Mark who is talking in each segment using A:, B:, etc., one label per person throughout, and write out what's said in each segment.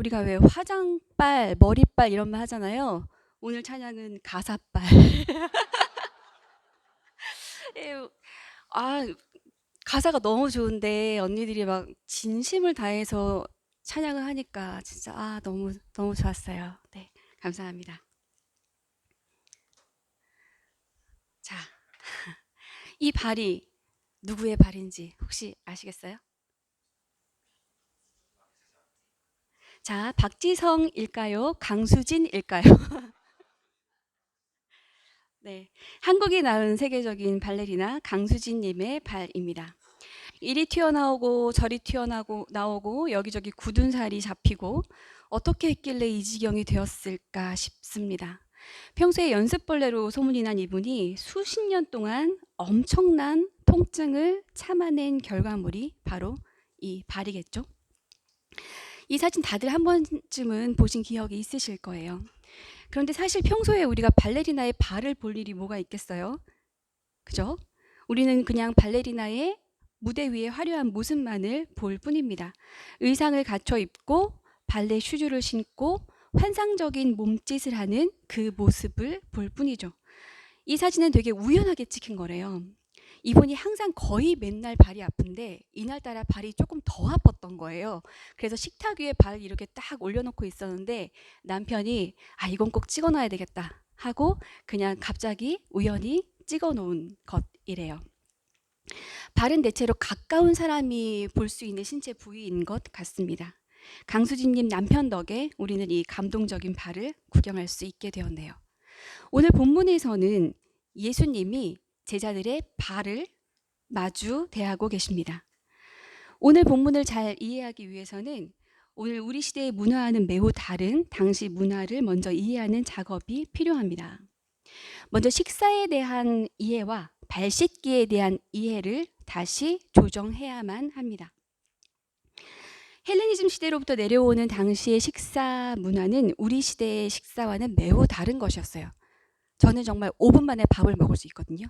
A: 우리가 왜 화장빨, 머리빨 이런 말 하잖아요. 오늘 찬양은 가사빨. 예, 아, 가사가 너무 좋은데 언니들이 막 진심을 다해서 찬양을 하니까 진짜 아, 너무 너무 좋았어요. 네. 감사합니다. 자, 이 발이 누구의 발인지 혹시 아시겠어요? 자, 박지성일까요? 강수진일까요? 네, 한국이 낳은 세계적인 발레리나 강수진님의 발입니다. 이리 튀어나오고 저리 튀어나오고 나오고 여기저기 굳은 살이 잡히고 어떻게 했길래 이 지경이 되었을까 싶습니다. 평소에 연습벌레로 소문이 난 이분이 수십 년 동안 엄청난 통증을 참아낸 결과물이 바로 이 발이겠죠. 이 사진 다들 한 번쯤은 보신 기억이 있으실 거예요. 그런데 사실 평소에 우리가 발레리나의 발을 볼 일이 뭐가 있겠어요? 그죠? 우리는 그냥 발레리나의 무대 위의 화려한 모습만을 볼 뿐입니다. 의상을 갖춰 입고 발레 슈즈를 신고 환상적인 몸짓을 하는 그 모습을 볼 뿐이죠. 이 사진은 되게 우연하게 찍힌 거래요. 이분이 항상 거의 맨날 발이 아픈데 이날따라 발이 조금 더 아팠던 거예요. 그래서 식탁 위에 발을 이렇게 딱 올려놓고 있었는데 남편이 아 이건 꼭 찍어놔야 되겠다 하고 그냥 갑자기 우연히 찍어놓은 것이래요. 발은 대체로 가까운 사람이 볼 수 있는 신체 부위인 것 같습니다. 강수진님 남편 덕에 우리는 이 감동적인 발을 구경할 수 있게 되었네요. 오늘 본문에서는 예수님이 제자들의 발을 마주 대하고 계십니다. 오늘 본문을 잘 이해하기 위해서는 오늘 우리 시대의 문화와는 매우 다른 당시 문화를 먼저 이해하는 작업이 필요합니다. 먼저 식사에 대한 이해와 발 씻기에 대한 이해를 다시 조정해야만 합니다. 헬레니즘 시대로부터 내려오는 당시의 식사 문화는 우리 시대의 식사와는 매우 다른 것이었어요. 저는 정말 5분 만에 밥을 먹을 수 있거든요.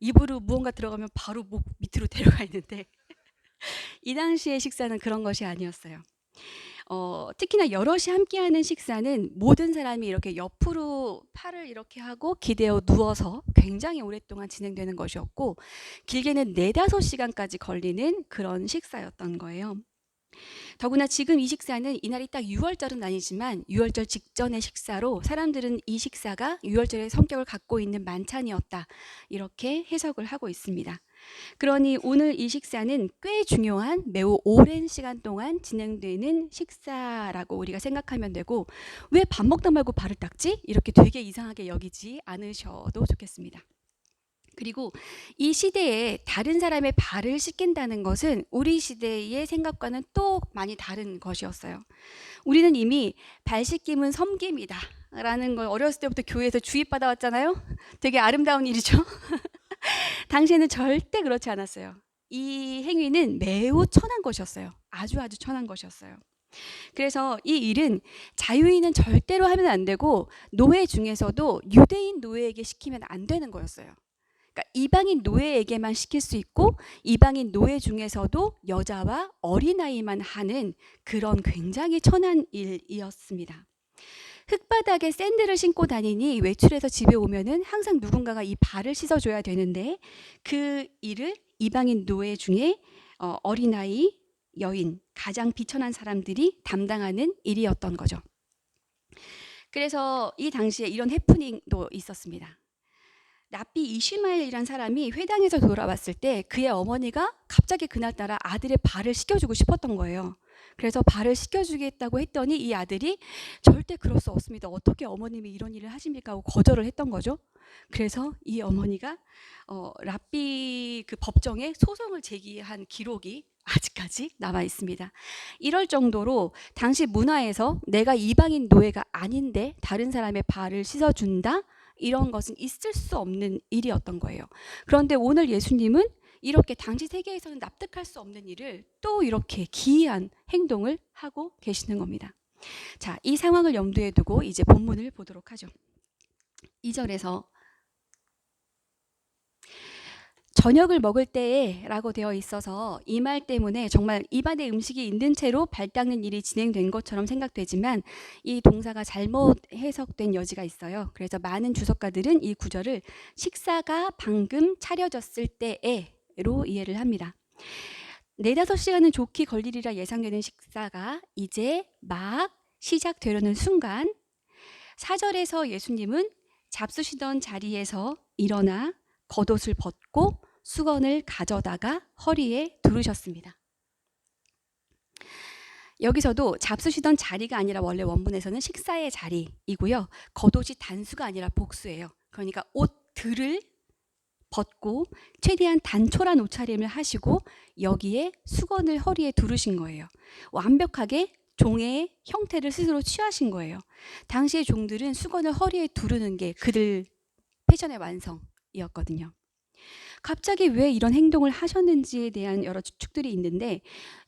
A: 입으로 무언가 들어가면 바로 목 밑으로 데려가 있는데 이 당시의 식사는 그런 것이 아니었어요. 어, 특히나 여럿이 함께하는 식사는 모든 사람이 이렇게 옆으로 팔을 이렇게 하고 기대어 누워서 굉장히 오랫동안 진행되는 것이었고 길게는 네다섯 시간까지 걸리는 그런 식사였던 거예요. 더구나 지금 이 식사는 이날이 딱 6월절은 아니지만 6월절 직전의 식사로 사람들은 이 식사가 6월절의 성격을 갖고 있는 만찬이었다. 이렇게 해석을 하고 있습니다. 그러니 오늘 이 식사는 꽤 중요한 매우 오랜 시간 동안 진행되는 식사라고 우리가 생각하면 되고 왜 밥 먹다 말고 발을 닦지? 이렇게 되게 이상하게 여기지 않으셔도 좋겠습니다. 그리고 이 시대에 다른 사람의 발을 씻긴다는 것은 우리 시대의 생각과는 또 많이 다른 것이었어요. 우리는 이미 발 씻김은 섬김이다. 라는 걸 어렸을 때부터 교회에서 주입받아 왔잖아요. 되게 아름다운 일이죠. 당시에는 절대 그렇지 않았어요. 이 행위는 매우 천한 것이었어요. 아주 아주 천한 것이었어요. 그래서 이 일은 자유인은 절대로 하면 안 되고 노예 중에서도 유대인 노예에게 시키면 안 되는 거였어요. 그러니까 이방인 노예에게만 시킬 수 있고 이방인 노예 중에서도 여자와 어린아이만 하는 그런 굉장히 천한 일이었습니다. 흙바닥에 샌들을 신고 다니니 외출해서 집에 오면은 항상 누군가가 이 발을 씻어줘야 되는데 그 일을 이방인 노예 중에 어, 어린아이, 여인, 가장 비천한 사람들이 담당하는 일이었던 거죠. 그래서 이 당시에 이런 해프닝도 있었습니다. 랍비 이시마엘이란 사람이 회당에서 돌아왔을 때 그의 어머니가 갑자기 그날따라 아들의 발을 씻겨주고 싶었던 거예요. 그래서 발을 씻겨주겠다고 했더니 이 아들이 절대 그럴 수 없습니다. 어떻게 어머님이 이런 일을 하십니까? 하고 거절을 했던 거죠. 그래서 이 어머니가 어, 랍비 그 법정에 소송을 제기한 기록이 아직까지 남아 있습니다. 이럴 정도로 당시 문화에서 내가 이방인 노예가 아닌데 다른 사람의 발을 씻어준다? 이런 것은 있을 수 없는 일이었던 거예요. 그런데 오늘 예수님은 이렇게 당시 세계에서는 납득할 수 없는 일을 또 이렇게 기이한 행동을 하고 계시는 겁니다. 자, 이 상황을 염두에 두고 이제 본문을 보도록 하죠. 2절에서 저녁을 먹을 때에라고 되어 있어서 이 말 때문에 정말 입안에 음식이 있는 채로 발 닦는 일이 진행된 것처럼 생각되지만 이 동사가 잘못 해석된 여지가 있어요. 그래서 많은 주석가들은 이 구절을 식사가 방금 차려졌을 때에로 이해를 합니다. 네다섯 시간은 좋게 걸리리라 예상되는 식사가 이제 막 시작되려는 순간 사절에서 예수님은 잡수시던 자리에서 일어나 겉옷을 벗고 수건을 가져다가 허리에 두르셨습니다. 여기서도 잡수시던 자리가 아니라 원래 원문에서는 식사의 자리이고요. 겉옷이 단수가 아니라 복수예요. 그러니까 옷들을 벗고 최대한 단촐한 옷차림을 하시고 여기에 수건을 허리에 두르신 거예요. 완벽하게 종의 형태를 스스로 취하신 거예요. 당시의 종들은 수건을 허리에 두르는 게 그들 패션의 완성이었거든요. 갑자기 왜 이런 행동을 하셨는지에 대한 여러 추측들이 있는데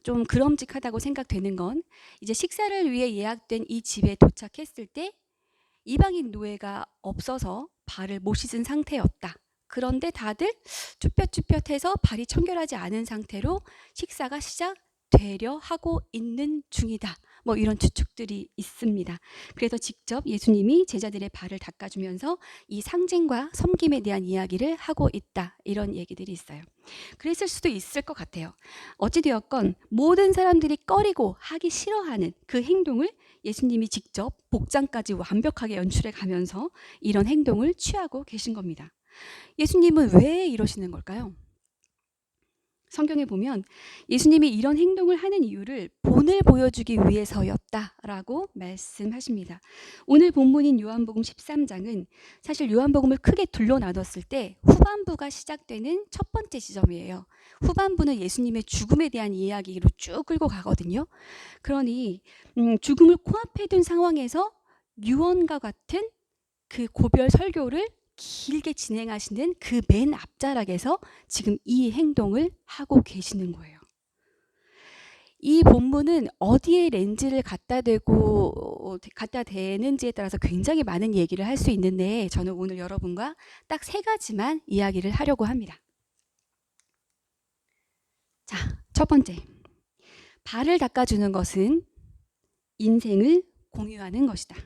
A: 좀 그럼직하다고 생각되는 건 이제 식사를 위해 예약된 이 집에 도착했을 때 이방인 노예가 없어서 발을 못 씻은 상태였다. 그런데 다들 쭈뼛쭈뼛해서 발이 청결하지 않은 상태로 식사가 시작되려 하고 있는 중이다. 뭐 이런 추측들이 있습니다. 그래서 직접 예수님이 제자들의 발을 닦아주면서 이 상징과 섬김에 대한 이야기를 하고 있다. 이런 얘기들이 있어요. 그랬을 수도 있을 것 같아요. 어찌되었건 모든 사람들이 꺼리고 하기 싫어하는 그 행동을 예수님이 직접 복장까지 완벽하게 연출해 가면서 이런 행동을 취하고 계신 겁니다. 예수님은 왜 이러시는 걸까요? 성경에 보면 예수님이 이런 행동을 하는 이유를 본을 보여주기 위해서였다라고 말씀하십니다. 오늘 본문인 요한복음 13장은 사실 요한복음을 크게 둘로 나눴을 때 후반부가 시작되는 첫 번째 지점이에요. 후반부는 예수님의 죽음에 대한 이야기로 쭉 끌고 가거든요. 그러니 음, 죽음을 코앞에 둔 상황에서 유언과 같은 그 고별 설교를 길게 진행하시는 그 맨 앞자락에서 지금 이 행동을 하고 계시는 거예요. 이 본문은 어디에 렌즈를 갖다 대고 갖다 대는지에 따라서 굉장히 많은 얘기를 할 수 있는데 저는 오늘 여러분과 딱 세 가지만 이야기를 하려고 합니다. 자, 첫 번째. 발을 닦아주는 것은 인생을 공유하는 것이다.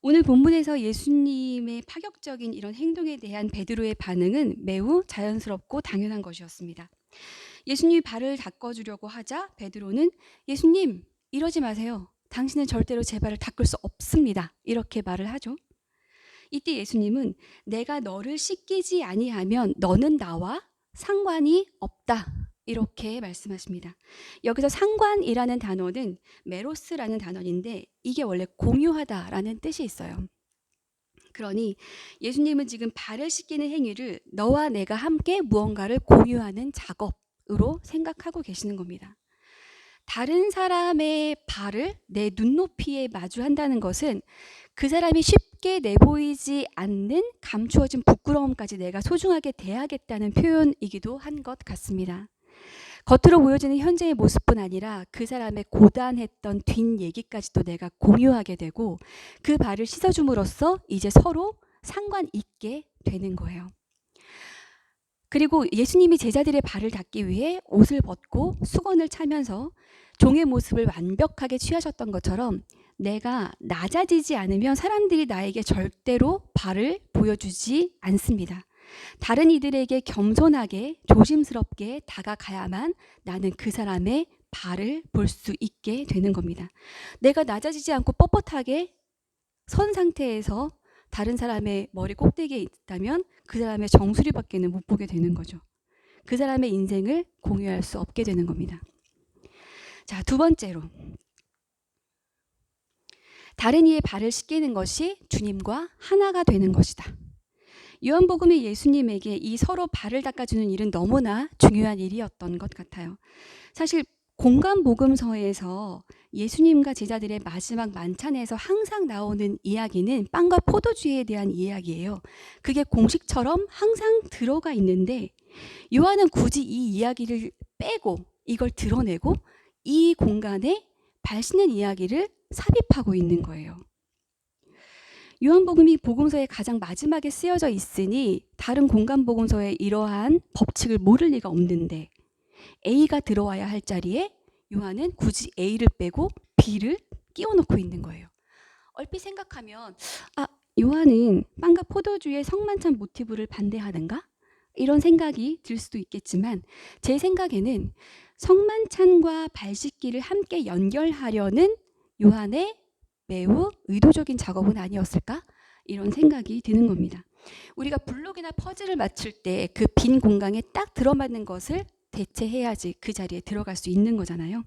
A: 오늘 본문에서 예수님의 파격적인 이런 행동에 대한 베드로의 반응은 매우 자연스럽고 당연한 것이었습니다. 예수님이 발을 닦아주려고 하자 베드로는 예수님 이러지 마세요. 당신은 절대로 제 발을 닦을 수 없습니다. 이렇게 말을 하죠. 이때 예수님은 내가 너를 씻기지 아니하면 너는 나와 상관이 없다. 이렇게 말씀하십니다. 여기서 상관이라는 단어는 메로스라는 단어인데 이게 원래 공유하다라는 뜻이 있어요. 그러니 예수님은 지금 발을 씻기는 행위를 너와 내가 함께 무언가를 공유하는 작업으로 생각하고 계시는 겁니다. 다른 사람의 발을 내 눈높이에 마주한다는 것은 그 사람이 쉽게 내보이지 않는 감추어진 부끄러움까지 내가 소중하게 대하겠다는 표현이기도 한 것 같습니다. 겉으로 보여지는 현재의 모습뿐 아니라 그 사람의 고단했던 뒷 얘기까지도 내가 공유하게 되고 그 발을 씻어줌으로써 이제 서로 상관 있게 되는 거예요. 그리고 예수님이 제자들의 발을 닦기 위해 옷을 벗고 수건을 차면서 종의 모습을 완벽하게 취하셨던 것처럼 내가 낮아지지 않으면 사람들이 나에게 절대로 발을 보여주지 않습니다. 다른 이들에게 겸손하게 조심스럽게 다가가야만 나는 그 사람의 발을 볼 수 있게 되는 겁니다. 내가 낮아지지 않고 뻣뻣하게 선 상태에서 다른 사람의 머리 꼭대기에 있다면 그 사람의 정수리밖에는 못 보게 되는 거죠. 그 사람의 인생을 공유할 수 없게 되는 겁니다. 자, 두 번째로. 다른 이의 발을 씻기는 것이 주님과 하나가 되는 것이다. 요한복음의 예수님에게 이 서로 발을 닦아주는 일은 너무나 중요한 일이었던 것 같아요. 사실 공간 복음서에서 예수님과 제자들의 마지막 만찬에서 항상 나오는 이야기는 빵과 포도주에 대한 이야기예요. 그게 공식처럼 항상 들어가 있는데 요한은 굳이 이 이야기를 빼고 이걸 드러내고 이 공간에 발 씻는 이야기를 삽입하고 있는 거예요. 요한복음이 복음서의 가장 마지막에 쓰여져 있으니 다른 공간 복음서에 이러한 법칙을 모를 리가 없는데 A가 들어와야 할 자리에 요한은 굳이 A를 빼고 B를 끼워 넣고 있는 거예요. 얼핏 생각하면 아, 요한은 빵과 포도주의 성만찬 모티브를 반대하는가? 이런 생각이 들 수도 있겠지만 제 생각에는 성만찬과 발 씻기를 함께 연결하려는 요한의 매우 의도적인 작업은 아니었을까? 이런 생각이 드는 겁니다. 우리가 블록이나 퍼즐을 맞출 때 그 빈 공간에 딱 들어맞는 것을 대체해야지 그 자리에 들어갈 수 있는 거잖아요.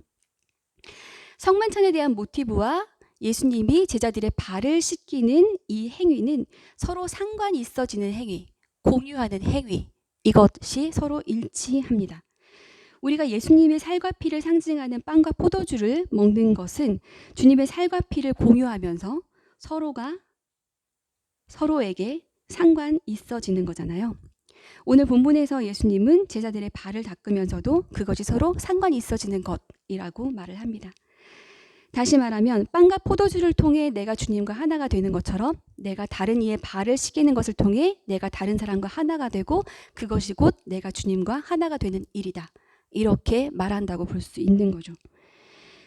A: 성만찬에 대한 모티브와 예수님이 제자들의 발을 씻기는 이 행위는 서로 상관이 있어지는 행위, 공유하는 행위, 이것이 서로 일치합니다. 우리가 예수님의 살과 피를 상징하는 빵과 포도주를 먹는 것은 주님의 살과 피를 공유하면서 서로가 서로에게 상관 있어지는 거잖아요. 오늘 본문에서 예수님은 제자들의 발을 닦으면서도 그것이 서로 상관이 있어지는 것이라고 말을 합니다. 다시 말하면 빵과 포도주를 통해 내가 주님과 하나가 되는 것처럼 내가 다른 이의 발을 씻기는 것을 통해 내가 다른 사람과 하나가 되고 그것이 곧 내가 주님과 하나가 되는 일이다. 이렇게 말한다고 볼 수 있는 거죠.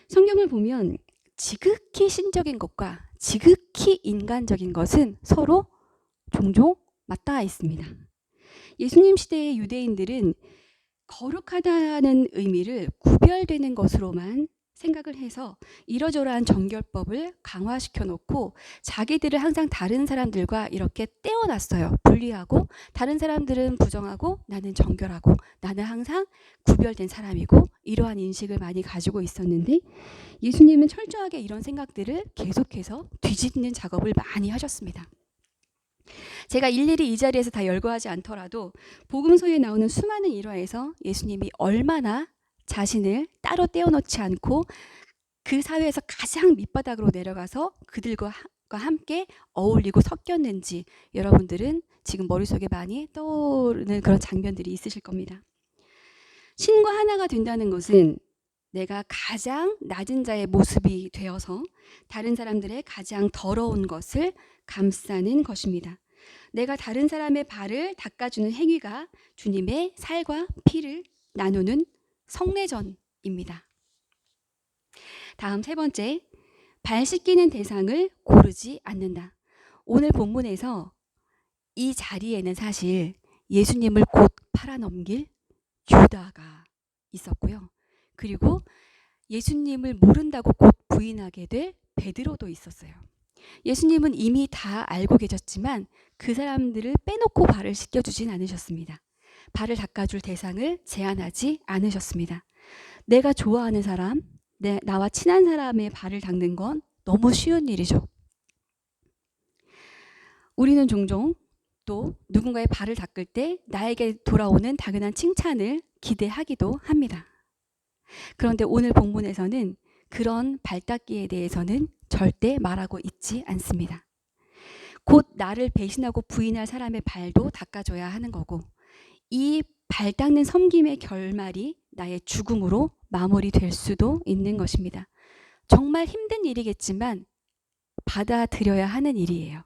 A: 성경을 보면 지극히 신적인 것과 지극히 인간적인 것은 서로 종종 맞닿아 있습니다. 예수님 시대의 유대인들은 거룩하다는 의미를 구별되는 것으로만 생각을 해서 이러저러한 정결법을 강화시켜 놓고 자기들을 항상 다른 사람들과 이렇게 떼어놨어요. 분리하고 다른 사람들은 부정하고 나는 정결하고 나는 항상 구별된 사람이고 이러한 인식을 많이 가지고 있었는데 예수님은 철저하게 이런 생각들을 계속해서 뒤집는 작업을 많이 하셨습니다. 제가 일일이 이 자리에서 다 열거하지 않더라도 복음서에 나오는 수많은 일화에서 예수님이 얼마나 자신을 따로 떼어놓지 않고 그 사회에서 가장 밑바닥으로 내려가서 그들과 함께 어울리고 섞였는지 여러분들은 지금 머릿속에 많이 떠오르는 그런 장면들이 있으실 겁니다. 신과 하나가 된다는 것은 내가 가장 낮은 자의 모습이 되어서 다른 사람들의 가장 더러운 것을 감싸는 것입니다. 내가 다른 사람의 발을 닦아주는 행위가 주님의 살과 피를 나누는 성례전입니다. 다음 세 번째, 발 씻기는 대상을 고르지 않는다. 오늘 본문에서 이 자리에는 사실 예수님을 곧 팔아넘길 유다가 있었고요. 그리고 예수님을 모른다고 곧 부인하게 될 베드로도 있었어요. 예수님은 이미 다 알고 계셨지만 그 사람들을 빼놓고 발을 씻겨주진 않으셨습니다. 발을 닦아줄 대상을 제한하지 않으셨습니다. 내가 좋아하는 사람, 내, 나와 친한 사람의 발을 닦는 건 너무 쉬운 일이죠. 우리는 종종 또 누군가의 발을 닦을 때 나에게 돌아오는 당연한 칭찬을 기대하기도 합니다. 그런데 오늘 본문에서는 그런 발닦기에 대해서는 절대 말하고 있지 않습니다. 곧 나를 배신하고 부인할 사람의 발도 닦아줘야 하는 거고 이 발 닦는 섬김의 결말이 나의 죽음으로 마무리될 수도 있는 것입니다. 정말 힘든 일이겠지만 받아들여야 하는 일이에요.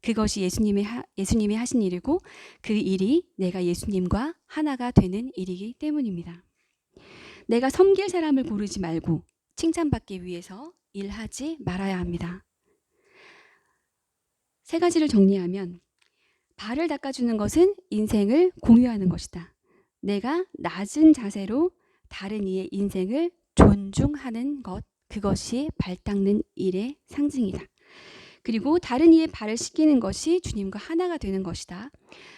A: 그것이 예수님이, 하, 예수님이 하신 일이고 그 일이 내가 예수님과 하나가 되는 일이기 때문입니다. 내가 섬길 사람을 고르지 말고 칭찬받기 위해서 일하지 말아야 합니다. 세 가지를 정리하면 발을 닦아주는 것은 인생을 공유하는 것이다. 내가 낮은 자세로 다른 이의 인생을 존중하는 것, 그것이 발 닦는 일의 상징이다. 그리고 다른 이의 발을 씻기는 것이 주님과 하나가 되는 것이다.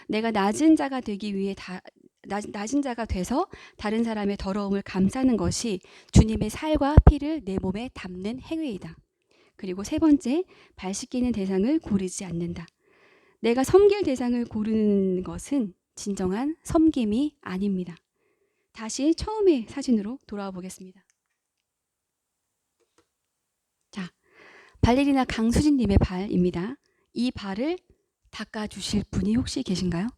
A: 내가 낮은 자가 되기 위해 다, 낮은 자가 돼서 다른 사람의 더러움을 감싸는 것이 주님의 살과 피를 내 몸에 담는 행위이다. 그리고 세 번째, 발 씻기는 대상을 고르지 않는다. 내가 섬길 대상을 고르는 것은 진정한 섬김이 아닙니다. 다시 처음의 사진으로 돌아와 보겠습니다. 자, 발레리나 강수진님의 발입니다. 이 발을 닦아주실 분이 혹시 계신가요?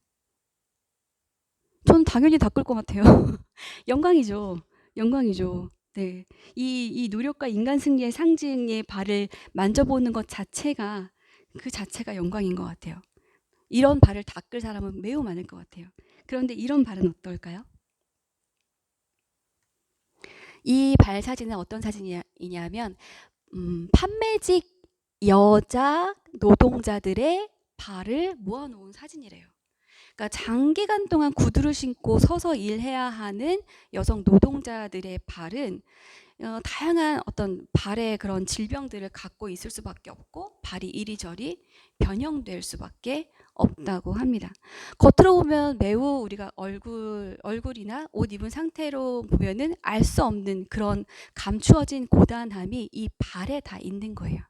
A: 전 당연히 닦을 것 같아요. 영광이죠. 영광이죠. 네. 이, 이 노력과 인간 승리의 상징의 발을 만져보는 것 자체가 그 자체가 영광인 것 같아요. 이런 발을 닦을 사람은 매우 많을 것 같아요. 그런데 이런 발은 어떨까요? 이 발 사진은 어떤 사진이냐면 음, 판매직 여자 노동자들의 발을 모아놓은 사진이래요. 그러니까 장기간 동안 구두를 신고 서서 일해야 하는 여성 노동자들의 발은 어, 다양한 어떤 발의 그런 질병들을 갖고 있을 수밖에 없고 발이 이리저리 변형될 수밖에 없다고 합니다. 겉으로 보면 매우 우리가 얼굴 얼굴이나 옷 입은 상태로 보면은 알 수 없는 그런 감추어진 고단함이 이 발에 다 있는 거예요.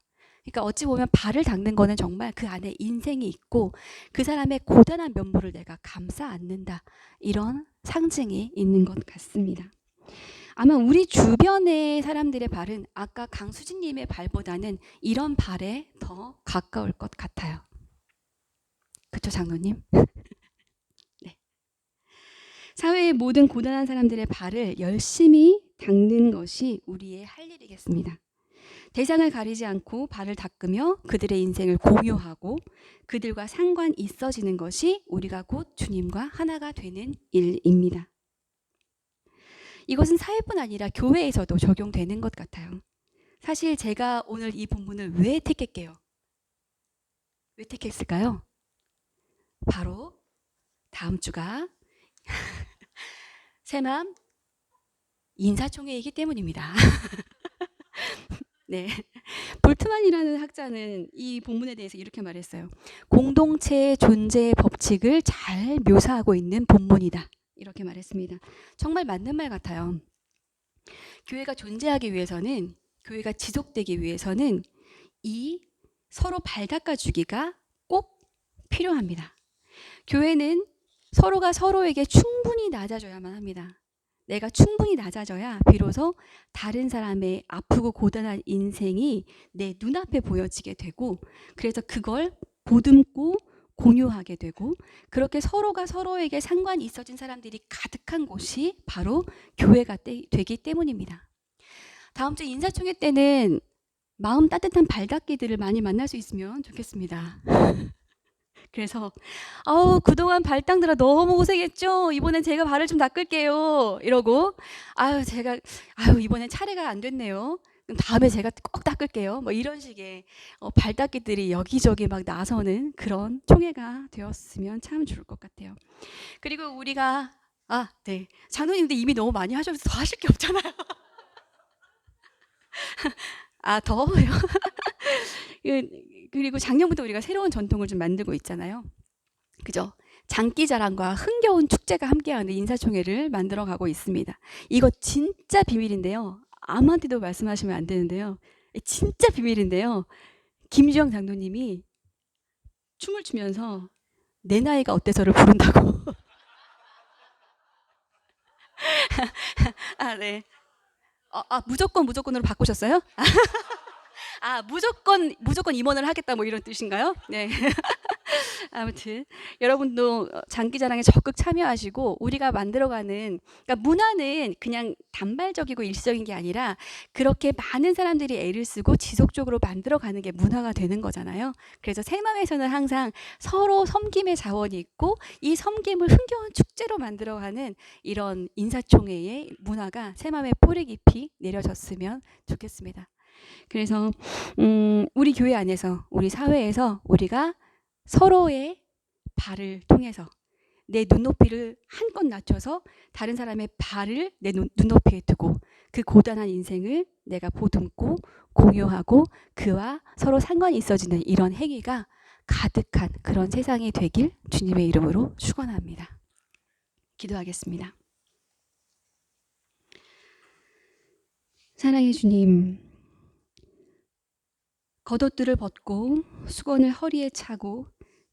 A: 그러니까 어찌 보면 발을 닦는 거는 정말 그 안에 인생이 있고 그 사람의 고단한 면모를 내가 감싸 안는다. 이런 상징이 있는 것 같습니다. 아마 우리 주변의 사람들의 발은 아까 강수진님의 발보다는 이런 발에 더 가까울 것 같아요. 그쵸, 장로님? 네. 사회의 모든 고단한 사람들의 발을 열심히 닦는 것이 우리의 할 일이겠습니다. 대상을 가리지 않고 발을 닦으며 그들의 인생을 공유하고 그들과 상관 있어지는 것이 우리가 곧 주님과 하나가 되는 일입니다. 이것은 사회뿐 아니라 교회에서도 적용되는 것 같아요. 사실 제가 오늘 이 본문을 왜 택했게요? 왜 택했을까요? 바로 다음 주가 새맘 인사총회이기 때문입니다. 네. 볼트만이라는 학자는 이 본문에 대해서 이렇게 말했어요. 공동체의 존재의 법칙을 잘 묘사하고 있는 본문이다. 이렇게 말했습니다. 정말 맞는 말 같아요. 교회가 존재하기 위해서는 교회가 지속되기 위해서는 이 서로 발닦아 주기가 꼭 필요합니다. 교회는 서로가 서로에게 충분히 낮아져야만 합니다. 내가 충분히 낮아져야 비로소 다른 사람의 아프고 고단한 인생이 내 눈앞에 보여지게 되고 그래서 그걸 보듬고 공유하게 되고 그렇게 서로가 서로에게 상관이 있어진 사람들이 가득한 곳이 바로 교회가 되기 때문입니다. 다음 주 인사총회 때는 마음 따뜻한 발닦기들을 많이 만날 수 있으면 좋겠습니다. 그래서 아우 그동안 발당들아 너무 고생했죠. 이번엔 제가 발을 좀 닦을게요. 이러고 아유 제가 아유 이번엔 차례가 안 됐네요. 다음에 제가 꼭 닦을게요. 뭐 이런 식의 어, 발 닦기들이 여기저기 막 나서는 그런 총회가 되었으면 참 좋을 것 같아요. 그리고 우리가 아, 네. 장로님도 이미 너무 많이 하셔서 더 하실 게 없잖아요. 아, 더워요. 그, 그리고 작년부터 우리가 새로운 전통을 좀 만들고 있잖아요. 그죠? 장기자랑과 흥겨운 축제가 함께하는 인사총회를 만들어 가고 있습니다. 이거 진짜 비밀인데요. 아무한테도 말씀하시면 안 되는데요. 진짜 비밀인데요. 김주영 장로님이 춤을 추면서 내 나이가 어때서를 부른다고. 아, 네. 아, 아, 무조건 무조건으로 바꾸셨어요? 아, 무조건 무조건 임원을 하겠다 뭐 이런 뜻인가요? 네. 아무튼 여러분도 장기자랑에 적극 참여하시고 우리가 만들어가는 그러니까 문화는 그냥 단발적이고 일시적인 게 아니라 그렇게 많은 사람들이 애를 쓰고 지속적으로 만들어가는 게 문화가 되는 거잖아요. 그래서 새마음에서는 항상 서로 섬김의 자원이 있고 이 섬김을 흥겨운 축제로 만들어가는 이런 인사총회의 문화가 새마음에 뿌리 깊이 내려졌으면 좋겠습니다. 그래서 음, 우리 교회 안에서 우리 사회에서 우리가 서로의 발을 통해서 내 눈높이를 한껏 낮춰서 다른 사람의 발을 내 눈, 눈높이에 두고 그 고단한 인생을 내가 보듬고 공유하고 그와 서로 상관이 있어지는 이런 행위가 가득한 그런 세상이 되길 주님의 이름으로 축원합니다. 기도하겠습니다. 사랑의 주님, 겉옷들을 벗고 수건을 허리에 차고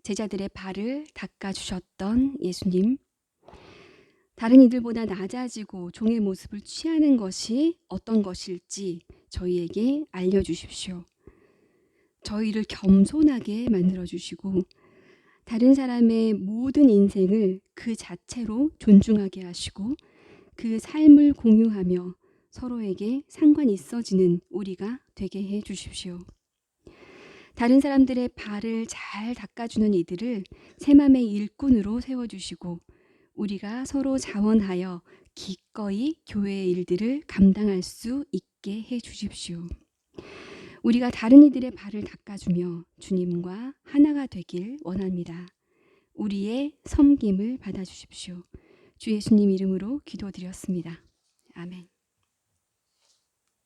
A: 제자들의 발을 닦아 주셨던 예수님. 다른 이들보다 낮아지고 종의 모습을 취하는 것이 어떤 것일지 저희에게 알려주십시오. 저희를 겸손하게 만들어 주시고 다른 사람의 모든 인생을 그 자체로 존중하게 하시고 그 삶을 공유하며 서로에게 상관 있어지는 우리가 되게 해 주십시오. 다른 사람들의 발을 잘 닦아주는 이들을 새맘의 일꾼으로 세워주시고 우리가 서로 자원하여 기꺼이 교회의 일들을 감당할 수 있게 해 주십시오. 우리가 다른 이들의 발을 닦아주며 주님과 하나가 되길 원합니다. 우리의 섬김을 받아주십시오. 주 예수님 이름으로 기도드렸습니다. 아멘.